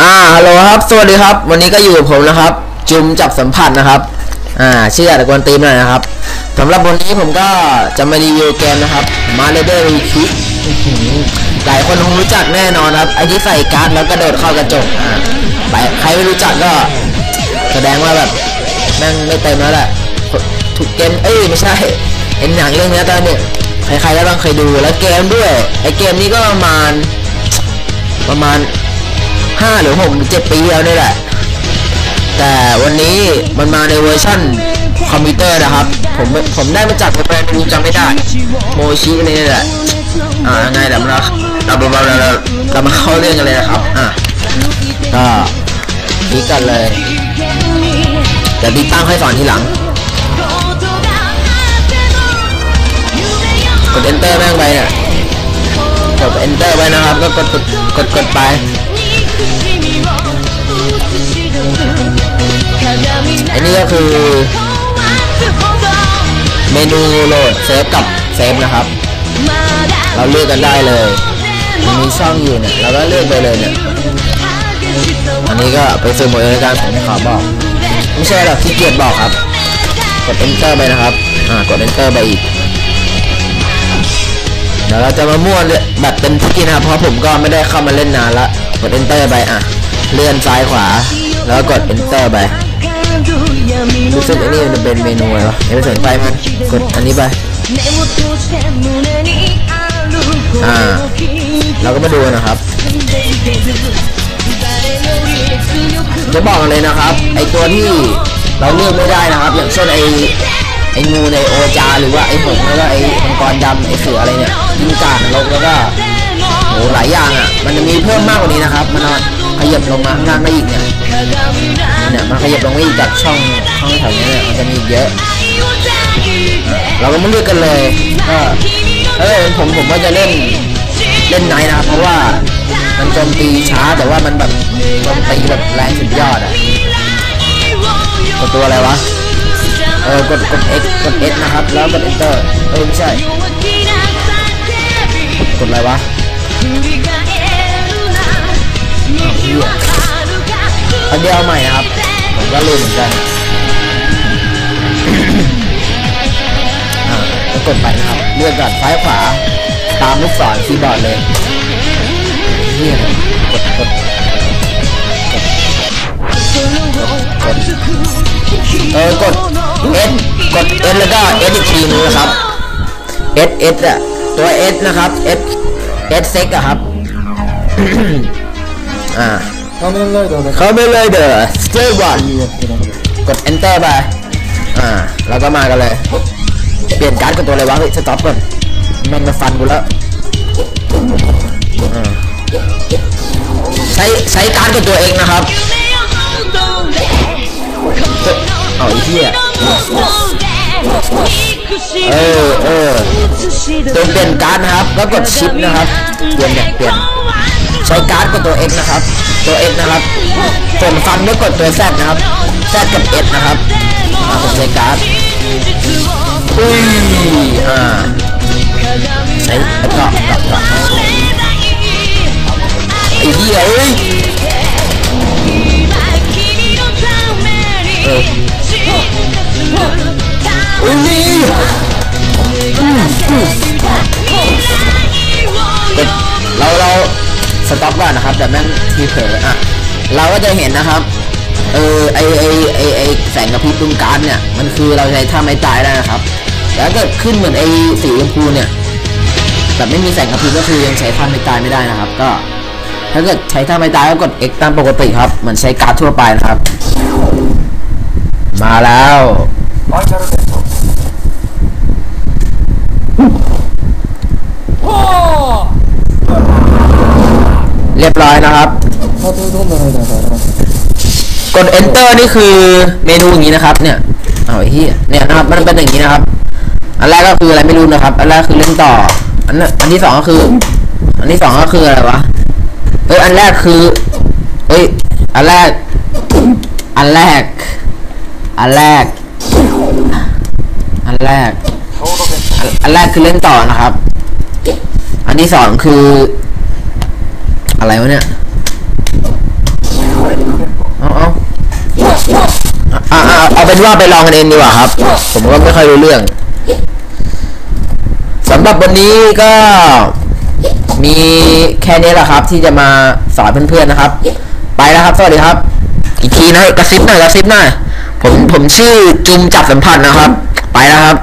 อ่าฮัลโหลครับ สวัสดีครับ วันนี้ก็อยู่กับผมนะครับ จุมจับสัมผัสนะครับ อ่าชื่ออาจจะกวนตีมหน่อยนะครับสำหรับวันนี้ผมก็จะมารีวิวเกมนะครับมาเลเดอร์รีคิหลายคนคงรู้จักแน่นอนครับ ไอที่ใส่การ์ดแล้วกระโดดเข้ากระจก อ่าใครไม่รู้จักก็ แสดงว่าแบบแม่งไม่เต็มแล้วแหละถูกเกม เอ้ยไม่ใช่เห็นหนังเรื่องนี้ตอนเนี้ยใครๆก็ต้องเคยดูแล้วเกมด้วย ไอเกมนี้ก็ประมาณประมาณ ห้าหรือหกหรือเจ็ดปีแล้วนี่แหละ แต่วันนี้มันมาในเวอร์ชั่นคอมพิวเตอร์นะครับ ผมผมได้มาจากแบรนด์ไม่รู้จำไม่ได้ โมชินี่แหละ อ่าไงเดี๋ยวเราเราเราเราเราเรามาเข้าเรื่องกันเลยนะครับ อะก็นี่กันเลยเดี๋ยวติดตั้งค่อยสอนทีหลังกด enter แม่งไปเนี่ยกด enter ไปนะครับ ก็กดกดกดไป คือ เมนูโหลดเซฟกับเซฟนะครับ เราเลือกกันได้เลยมันมีช่องอยู่เนี่ยเราก็เลือกไปเลยเนี่ยอันนี้ก็ไปซื้อหมดในการผมขอบอก ไม่ใช่หรอกขี้เกียจบอกครับ กด enter ไปนะครับ อ่ากด enter ไปอีกเดี๋ยวเราจะมาม่วนแบบเต็มที่นะครับเพราะผมก็ไม่ได้เข้ามาเล่นนานละกด enter ไปอะ เลื่อนซ้ายขวา แล้วกด enter ไป รู้สึกอันนี้มันเป็นเมนูอะไรวะไม่สนใจมัน กดอันนี้ไป อ่า เราก็มาดูนะครับ จะบอกเลยนะครับ ไอตัวที่เราเลือกไม่ได้นะครับ อย่างเช่นไอไองูในโอจา หรือว่าไอหงแล้วก็ไอมังกรดำไอเสืออะไรเนี่ยยิงกาดนรกแล้วก็โหหลายอย่างอะ มันจะมีเพิ่มมากกว่านี้นะครับ มันขยับลงมาข้างล่างได้อีกเนี่ย เนี่ยมันขยับลงมาอีกจากช่องช่องแถวนี้เนี่ยมันจะมีเยอะ เราก็ไมาเลือกกันเลยก็เออผมผมว่าจะเล่นเล่นไนนะเพราะว่ามันโจมตีช้าแต่ว่ามันแบบโจมตีแบบแรงสุดยอดอะกดตัวอะไรวะเออกดกด X กด S นะครับ แล้วกด Enter เออไม่ใช่กดอะไรวะอันเดียวใหม่นะครับ ก็ลืมเหมือนกันจะกดไปนะครับ เลือกก่อซ้ายขวา ตามลูกศรคีย์บอร์เลยเนี่เลยกดกดกดเออกดเอสกดเอสแล้วก็เอสอีกทีนึงนะครับเอสเอสอะตัวเอสนะครับเอสเอสเซ็กอะครับ อ่าเขาไม่เลยเด้อเขาไม่เลยเด้อ จอวันกด enter ไป อ่า แล้วก็มากันเลย เปลี่ยนการ์ดกันตัวเลยวะ เฮ้ย สต็อปก่อนแม่งมาฟันกูแล้วใช้ใช้การ์ดกับตัวเองนะครับเอาไอ้เหี้ยเออเออตัวเปลี่ยนการ์ดนะครับ แล้วกดชิปนะครับ เปลี่ยนเนี่ยเปลี่ยน ใช้การ์ดกับตัว X นะครับ ตัว X นะครับส่วนฟันด้วยกดตัว Z นะครับ Z กับ S นะครับอ่าผมใช้การ์ดอุ้ยอ่าใช้แล้วก็กลับกลับไอ้เหี้ยเอ้ยเอออุ้ยนี่อืม อปก่อนนะครับ แต่แม่งทีเผลออะเราก็จะเห็นนะครับ เออไอไอไอไอแสงกระพริบตรงการเนี่ย มันคือเราใช้ท่าไม้ตายได้นะครับแล้วเกิดขึ้นเหมือนไอสีชมพูเนี่ยแบบไม่มีแสงกระพริบก็คือยังใช้ท่าไม้ตายไม่ได้นะครับ ก็ ถ้าเกิดใช้ท่าไม้ตายก็กด X ตามปกติครับเหมือนใช้การ์ดทั่วไปนะครับ มาแล้ว้อยนะครับ กด enter นี่คือเมนูอย่างนี้นะครับเนี่ยเอาเที่เนี่ยนะครับมันเป็นอย่างนี้นะครับ อันแรกก็คืออะไรไม่รู้นะครับ อันแรกคือเล่นต่อ อันอันที่สองก็คือ อันที่สองก็คืออะไรวะเอ้ยอันแรกคือเอ้ยอันแรก อันแรก อันแรก อันแรก อันแรกคือเล่นต่อนะครับ อันที่สองคือ อะไรวะเนี่ย เอาเอาอ่าเอาเป็นว่าไปลองกันเองดีกว่าครับ ผมก็ไม่ค่อยรู้เรื่องสำหรับวันนี้ก็มีแค่นี้แหละครับ ที่จะมาสอนเพื่อนๆนะครับ ไปแล้วครับ สวัสดีครับ อีกทีนะกระซิบหน่อยกระซิบหน่อยผมผมชื่อจุมจับสัมผัสนะครับ ไปแล้วครับ